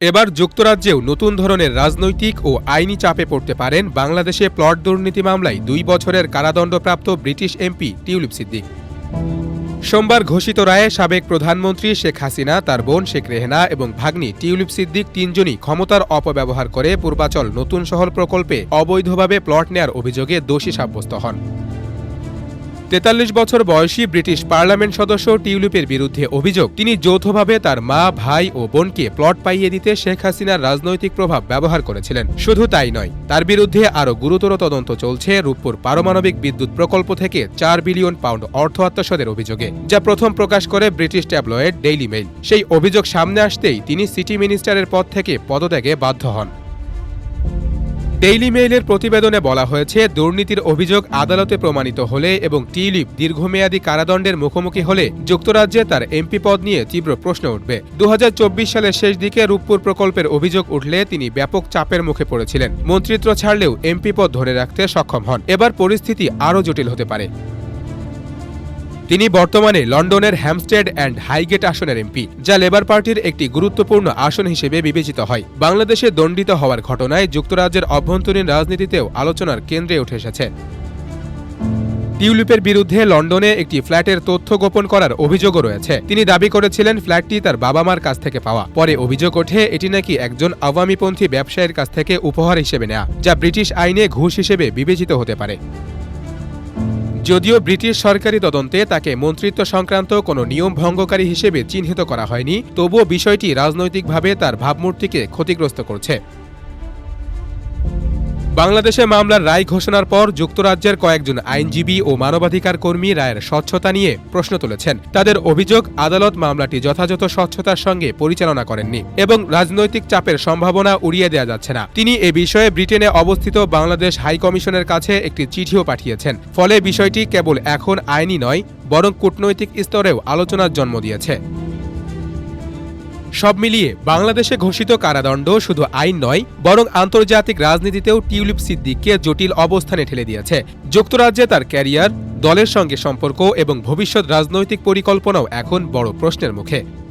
এবার যুক্তরাজ্যেও নতুন ধরনের রাজনৈতিক ও আইনি চাপে পড়তে পারেন বাংলাদেশে প্লট দুর্নীতি মামলায় দুই বছরের কারাদণ্ডপ্রাপ্ত ব্রিটিশ এমপি টিউলিপ সিদ্দিক। সোমবার ঘোষিত রায়ে সাবেক প্রধানমন্ত্রী শেখ হাসিনা, তার বোন শেখ রেহেনা এবং ভাগ্নি টিউলিপ সিদ্দিক তিনজনই ক্ষমতার অপব্যবহার করে পূর্বাচল নতুন শহর প্রকল্পে অবৈধভাবে প্লট নেয়ার অভিযোগে দোষী সাব্যস্ত হন। তেতাল্লিশ বছর বয়সী ব্রিটিশ পার্লামেন্ট সদস্য টিউলিপের বিরুদ্ধে অভিযোগ। তিনি যৌথভাবে তার মা, ভাই ও বোনকে প্লট পাইয়ে দিতে শেখ হাসিনার রাজনৈতিক প্রভাব ব্যবহার করেছিলেন। শুধু তাই নয়, তার বিরুদ্ধে আরও গুরুতর তদন্ত চলছে রূপপুর পারমাণবিক বিদ্যুৎ প্রকল্প থেকে চার বিলিয়ন পাউন্ড অর্থ আত্মসাদের অভিযোগে, যা প্রথম প্রকাশ করে ব্রিটিশ ট্যাবলয়েড ডেইলি মেইল। সেই অভিযোগ সামনে আসতেই তিনি সিটি মিনিস্টারের পদ থেকে পদত্যাগে বাধ্য হন। ডেইলি মেইলের প্রতিবেদনে বলা হয়েছে, দুর্নীতির অভিযোগ আদালতে প্রমাণিত হলে এবং টিলিপ দীর্ঘমেয়াদী কারাদণ্ডের মুখোমুখি হলে যুক্তরাজ্যে তার এমপি পদ নিয়ে তীব্র প্রশ্ন উঠবে। দু হাজার চব্বিশ সালের শেষ দিকে রূপপুর প্রকল্পের অভিযোগ উঠলে তিনি ব্যাপক চাপের মুখে পড়েছিলেন। মন্ত্রিত্ব ছাড়লেও এমপি পদ ধরে রাখতে সক্ষম হন। এবার পরিস্থিতি আরও জটিল হতে পারে। তিনি বর্তমানে লন্ডনের হ্যামস্টেড অ্যান্ড হাইগেট আসনের এমপি, যা লেবার পার্টির একটি গুরুত্বপূর্ণ আসন হিসেবে বিবেচিত হয়। বাংলাদেশে দণ্ডিত হওয়ার ঘটনায় যুক্তরাজ্যের অভ্যন্তরীণ রাজনীতিতেও আলোচনার কেন্দ্রে উঠে এসেছে। টিউলিপের বিরুদ্ধে লন্ডনে একটি ফ্ল্যাটের তথ্য গোপন করার অভিযোগও রয়েছে। তিনি দাবি করেছিলেন, ফ্ল্যাটটি তার বাবা মার কাছ থেকে পাওয়া। পরে অভিযোগ ওঠে, এটি নাকি একজন আওয়ামীপন্থী ব্যবসায়ীর কাছ থেকে উপহার হিসেবে নেওয়া যা ব্রিটিশ আইনে ঘুষ হিসেবে বিবেচিত হতে পারে। যদিও ব্রিটিশ সরকারি তদন্তে তাকে মন্ত্রিত্ব সংক্রান্ত কোনো নিয়ম ভঙ্গকারী হিসেবে চিহ্নিত করা হয়নি, তবুও বিষয়টি রাজনৈতিকভাবে তার ভাবমূর্তিকে ক্ষতিগ্রস্ত করছে। বাংলাদেশে মামলার রায় ঘোষণার পর যুক্তরাজ্যের কয়েকজন আইনজীবী ও মানবাধিকার কর্মী রায়ের স্বচ্ছতা নিয়ে প্রশ্ন তুলেছেন। তাদের অভিযোগ, আদালত মামলাটি যথাযথ স্বচ্ছতার সঙ্গে পরিচালনা করেননি এবং রাজনৈতিক চাপের সম্ভাবনা উড়িয়ে দেওয়া যাচ্ছে না। তিনি এ বিষয়ে ব্রিটেনে অবস্থিত বাংলাদেশ হাই কমিশনের কাছে একটি চিঠিও পাঠিয়েছেন। ফলে বিষয়টি কেবল এখন আইনি নয়, বরং কূটনৈতিক স্তরেও আলোচনার জন্ম দিয়েছে। সব মিলিয়ে বাংলাদেশে ঘোষিত কারাদণ্ড শুধু আইন নয়, বরং আন্তর্জাতিক রাজনীতিতেও টিউলিপ সিদ্দিককে জটিল অবস্থানে ঠেলে দিয়েছে। যুক্তরাজ্যে তার ক্যারিয়ার, দলের সঙ্গে সম্পর্ক এবং ভবিষ্যৎ রাজনৈতিক পরিকল্পনাও এখন বড় প্রশ্নের মুখে।